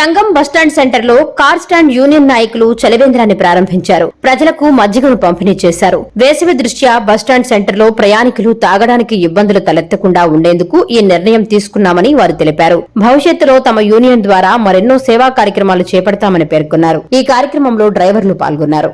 సంగం బస్టాండ్ stand car stand union నాయకులు చలివేంద్రాన్ని ప్రారంభించారు. ప్రజలకు మజ్జిగను పంపిణీ చేశారు. వేసవి దృష్ట్యా బస్టాండ్ సెంటర్లో ప్రయాణికులు తాగడానికి ఇబ్బందులు తలెత్తకుండా ఉండేందుకు ఈ నిర్ణయం తీసుకున్నామని వారు తెలిపారు. భవిష్యత్తులో తమ యూనియన్ ద్వారా మరెన్నో సేవా కార్యక్రమాలు చేపడతామని పేర్కొన్నారు. ఈ కార్యక్రమంలో డ్రైవర్లు పాల్గొన్నారు.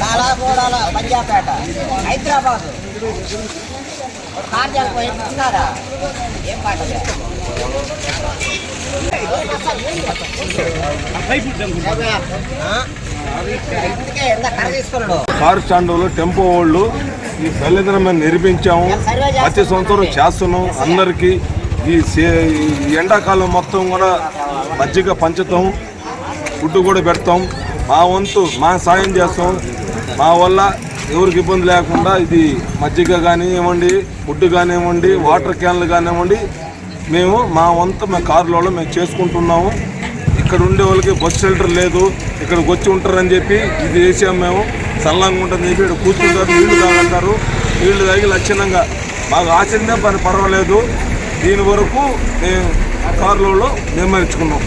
కాలాగూడాల పంజాపేట హైదరాబాద్. కార్ పోయి ఏం పాట ఇంటికే కారు స్టాండ్లో టెంపో వాళ్ళు ఈ మేము నిర్మించాము ప్రతి సంవత్సరం చేస్తున్నాం అందరికీ. ఈ ఎండాకాలం మొత్తం కూడా మజ్జిగ పంచుతాం ఫుడ్ కూడా పెడతాం. మా వంతు మా సాయం చేస్తాం. మా వల్ల ఎవరికి ఇబ్బంది లేకుండా ఇది మజ్జిగ కానివ్వండి ఫుడ్ కానివ్వండి వాటర్ క్యాన్లు కానివ్వండి మేము మా వంతు మేము కారులో మేము చేసుకుంటున్నాము. ఇక్కడ ఉండే వాళ్ళకి బస్ షెల్టర్ లేదు ఇక్కడికి వచ్చి ఉంటారని చెప్పి ఇది చేసాం మేము. చల్లంగా ఉంటుందని చెప్పి ఇక్కడ కూర్చుంటారు నీళ్ళు తాగంటారు నీళ్ళు తాగి లక్షణంగా. మాకు ఆశ్చర్యంగా పని పర్వాలేదు. దీని వరకు మేము కారులో నిర్ణయించుకున్నాం